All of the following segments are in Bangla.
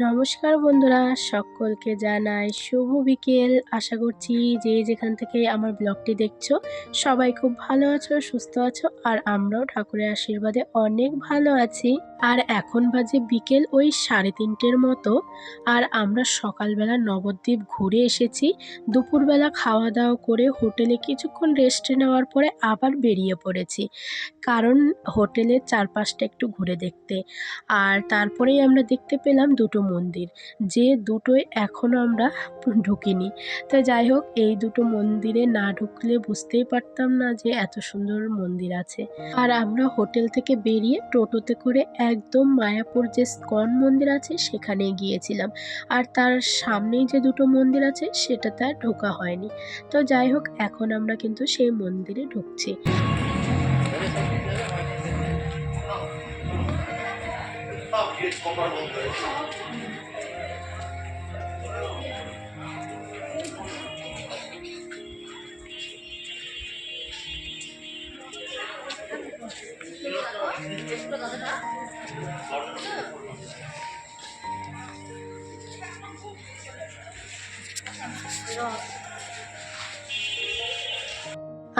নমস্কার বন্ধুরা, সকলকে জানাই শুভ বিকেল। আশা করছি যে যেখান থেকে আমার ব্লগটি দেখছ, সবাই খুব ভালো আছো, সুস্থ আছো, আর আমরাও ঠাকুরের আশীর্বাদে অনেক ভালো আছি। আর এখন বাজে বিকেল ওই সাড়ে তিনটের মতো, আর আমরা সকালবেলা নবদ্বীপ ঘুরে এসেছি। দুপুরবেলা খাওয়া দাওয়া করে হোটেলে কিছুক্ষণ রেস্ট নেওয়ার পরে আবার বেরিয়ে পড়েছি। কারণ হোটেলের চারপাশটা একটু ঘুরে দেখতে। আর তারপরেই আমরা দেখতে পেলাম দুটো মন্দির। যে দুটোই এখনও আমরা ঢুকিনি। তো যাই হোক, এই দুটো মন্দিরে না ঢুকলে বুঝতেই পারতাম না যে এত সুন্দর মন্দির আছে। আর আমরা হোটেল থেকে বেরিয়ে টোটোতে করে একদম মায়াপুর যে স্কন মন্দির আছে, সেখানে গিয়েছিলাম। আর তার সামনেই যে দুটো মন্দির আছে, সেটাতে আর ঢোকা হয়নি। তো যাই হোক, এখন আমরা কিন্তু সেই মন্দিরে ঢুকছি। 이거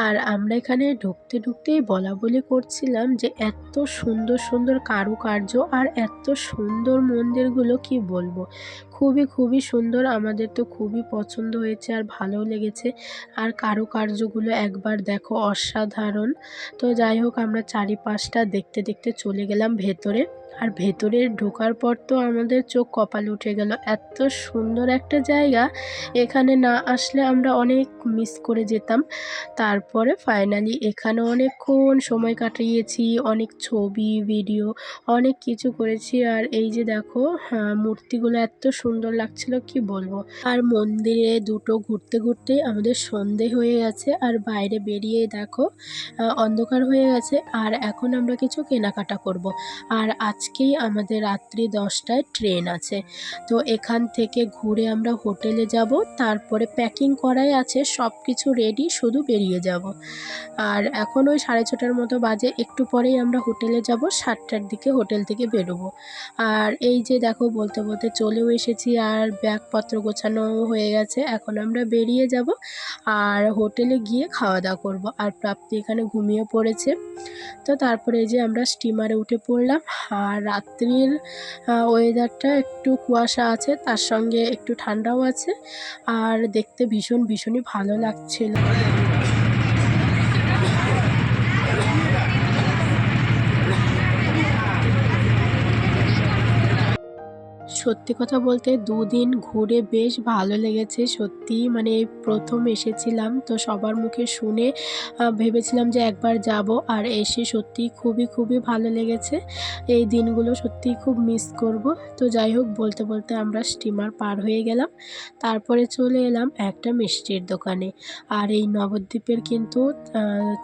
আর আমরা এখানে ঢুকতে ঢুকতেই বলা বলি করছিলাম যে এত সুন্দর সুন্দর কারুকার্য আর এত সুন্দর মন্দিরগুলো কি বলব? খুবই খুবই সুন্দর। আমাদের তো খুবই পছন্দ হয়েছে আর ভালোও লেগেছে। আর কারুকার্যগুলো একবার দেখো অসাধারণ। তো যাই হোক আমরা চারিপাশটা দেখতে দেখতে চলে গেলাম ভেতরে। আর ভেতরে ঢোকার পর তো আমাদের চোখ কপাল উঠে গেল। এত সুন্দর একটা জায়গা। এখানে না আসলে আমরা অনেক মিস করে যেতাম। তারপরে ফাইনালি এখানে অনেকক্ষণ সময় কাটিয়েছি অনেক ছবি ভিডিও অনেক কিছু করেছি। আর এই যে দেখো হ্যাঁ, মূর্তিগুলো এত সুন্দর লাগছিল, কি বলব? আর মন্দিরে দুটো ঘুরতে ঘুরতে আমাদের সন্ধে হয়ে গেছে, আর বাইরে বেরিয়ে দেখো অন্ধকার হয়ে গেছে, আর এখন আমরা কিছু কেনাকাটা করব। আর আজকেই আমাদের রাত্রি দশটায় ট্রেন আছে। তো এখান থেকে ঘুরে আমরা হোটেলে যাব, তারপরে প্যাকিং করাই আছে সব কিছু রেডি শুধু বেরিয়ে যাব। আর এখন ওই সাড়ে ছটার মতো বাজে, একটু পরেই আমরা হোটেলে যাব, সাতটার দিকে হোটেল থেকে বেরোবো। আর এই যে দেখো, বলতে বলতে চলেও এসেছি। আর ব্যাগপত্র গোছানো হয়ে গেছে। এখন আমরা বেরিয়ে যাব আর হোটেলে গিয়ে খাওয়া দাওয়া করব। আর প্রাপ্তি এখানে ঘুমিয়ে পড়েছে। তো তারপরে যে আমরা স্টিমারে উঠে পড়লাম। আর রাত্রির ওয়েদারটা একটু কুয়াশা আছে, তার সঙ্গে একটু ঠান্ডাও আছে। আর দেখতে ভীষণ, ভীষণই ভালো লাগছিল। সত্যি কথা বলতে দুদিন ঘুরে বেশ ভালো লেগেছে, সত্যি মানে প্রথম এসেছিলাম তো সবার মুখে শুনে ভেবেছিলাম যে একবার যাব আর এসে সত্যি খুবই খুবই ভালো লেগেছে। এই দিনগুলো সত্যিই খুব মিস করব। তো যাই হোক, বলতে বলতে আমরা স্টিমার পার হয়ে গেলাম। তারপরে চলে এলাম একটা মিষ্টির দোকানে। আর এই নবদ্বীপের কিন্তু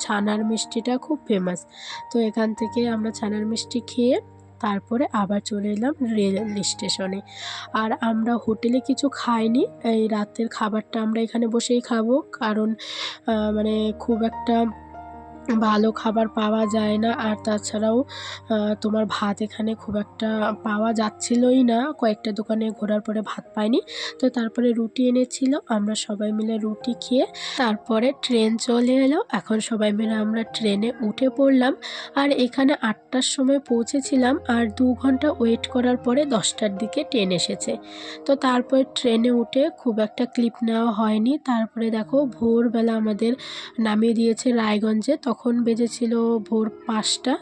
ছানার মিষ্টিটা খুব ফেমাস তো এখান থেকে আমরা ছানার মিষ্টি খেয়ে তারপরে আবার চলে এলাম রেল স্টেশনে। আর আমরা হোটেলে কিছু খাইনি, এই রাতের খাবারটা আমরা এখানে বসেই খাব। কারণ মানে খুব একটা ভালো খাবার পাওয়া যায় না। আর তাছাড়াও তোমার ভাত এখানে খুব একটা পাওয়া যাচ্ছিলই না। কয়েকটা দোকানে ঘোরার পরে ভাত পাইনি। তো তারপরে রুটি এনেছিল। আমরা সবাই মিলে রুটি খেয়ে তারপরে ট্রেন চলে এলো। এখন সবাই মিলে আমরা ট্রেনে উঠে পড়লাম। আর এখানে আটটার সময় পৌঁছেছিলাম। আর দু ঘণ্টা ওয়েট করার পরে দশটার দিকে ট্রেন এসেছে। তো তারপরে ট্রেনে উঠে খুব একটা ক্লিপ নেওয়া হয়নি। তারপরে দেখো, ভোরবেলা আমাদের নামিয়ে দিয়েছে রায়গঞ্জে। তখন বেজেছিল ভোর পাঁচটা।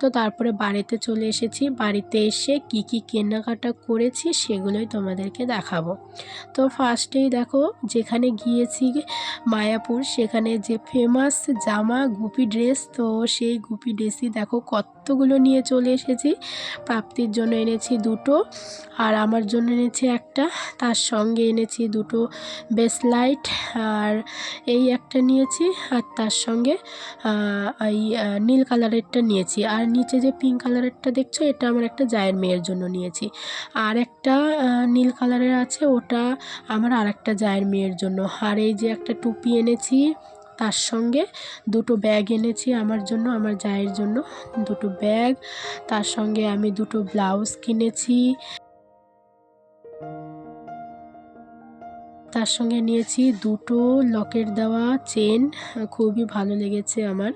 তো তারপরে বাড়িতে চলে এসেছি। বাড়িতে এসে কি কি কেনাকাটা করেছি সেগুলোই তোমাদেরকে দেখাবো। তো ফার্স্টেই দেখো, যেখানে গিয়েছি মায়াপুর, সেখানে যে ফেমাস জামা গুপি ড্রেস তো সেই গুপি ড্রেসই দেখো কতগুলো নিয়ে চলে এসেছি। প্রাপ্তির জন্য এনেছি দুটো আর আমার জন্য এনেছি একটা। তার সঙ্গে এনেছি দুটো বেসলাইট আর এই একটা নিয়েছি আর তার সঙ্গে এই নীল কালারেরটা নিয়েছি। আর নিচে যে পিঙ্ক কালারেরটা দেখছ, এটা আমার একটা জায়ের মেয়ের জন্য নিয়েছি। আর একটা নীল কালারের আছে, ওটা আমার আর একটা জায়ের মেয়ের জন্য। আর এই যে একটা টুপি এনেছি, তার সঙ্গে দুটো ব্যাগ এনেছি আমার জন্য, আমার জায়ের জন্য দুটো ব্যাগ। তার সঙ্গে আমি দুটো ব্লাউজ কিনেছি। তার সঙ্গে নিয়েছি দুটো লকেট দেওয়া চেন খুবই ভালো লেগেছে আমার।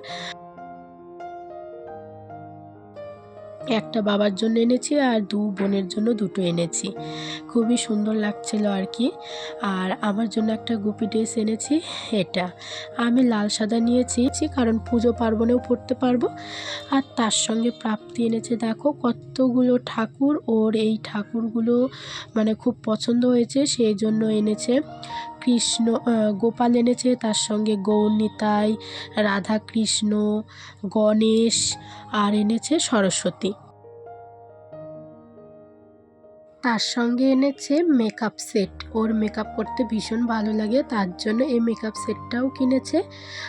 একটা বাবার জন্য এনেছি আর দু বোনের জন্য দুটো এনেছি। খুবই সুন্দর লাগছিল আর কি। আর আমার জন্য একটা গুপি ড্রেস এনেছি, এটা। আমি লাল সাদা নিয়েছি কারণ পুজো পার্বণেও পড়তে পারব। আর তার সঙ্গে প্রাপ্তি এনেছে, দেখো, কতগুলো ঠাকুর। ওর এই ঠাকুরগুলো মানে খুব পছন্দ হয়েছে, সেই জন্য এনেছে। কৃষ্ণ গোপাল এনেছে, তার সঙ্গে গৌরনিতাই রাধা কৃষ্ণ গণেশ, আর এনেছে সরস্বতী। তার সঙ্গে এনেছে মেকআপ সেট ওর মেকআপ করতে ভীষণ ভালো লাগে, তার জন্য এই মেকআপ সেটটাও কিনেছে।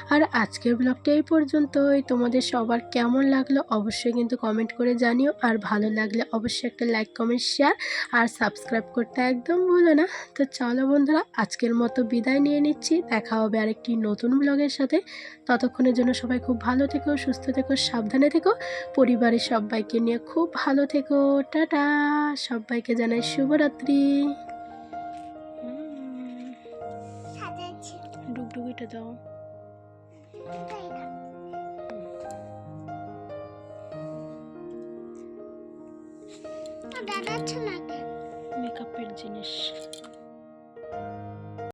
আর আজকের ব্লগটা এই পর্যন্তই। তোমাদের সবার কেমন লাগল অবশ্যই কিন্তু কমেন্ট করে জানিও। আর ভালো লাগলে অবশ্যই একটা লাইক কমেন্ট শেয়ার আর সাবস্ক্রাইব করতে একদম ভুলো না। তো চলো বন্ধুরা, আজকের মতো বিদায় নিয়ে নিচ্ছি। দেখা হবে আরেকটি নতুন ব্লগের সাথে। ততক্ষণের জন্য সবাই খুব ভালো থেকো, সুস্থ থেকো, সাবধানে থেকো। পরিবারের সবাইকে নিয়ে খুব ভালো থেকো। টাটা! সবাইকে জানাই শুভরাত্রি। ডুগডুগিটা দাও। ছিল মেকআপের জিনিস।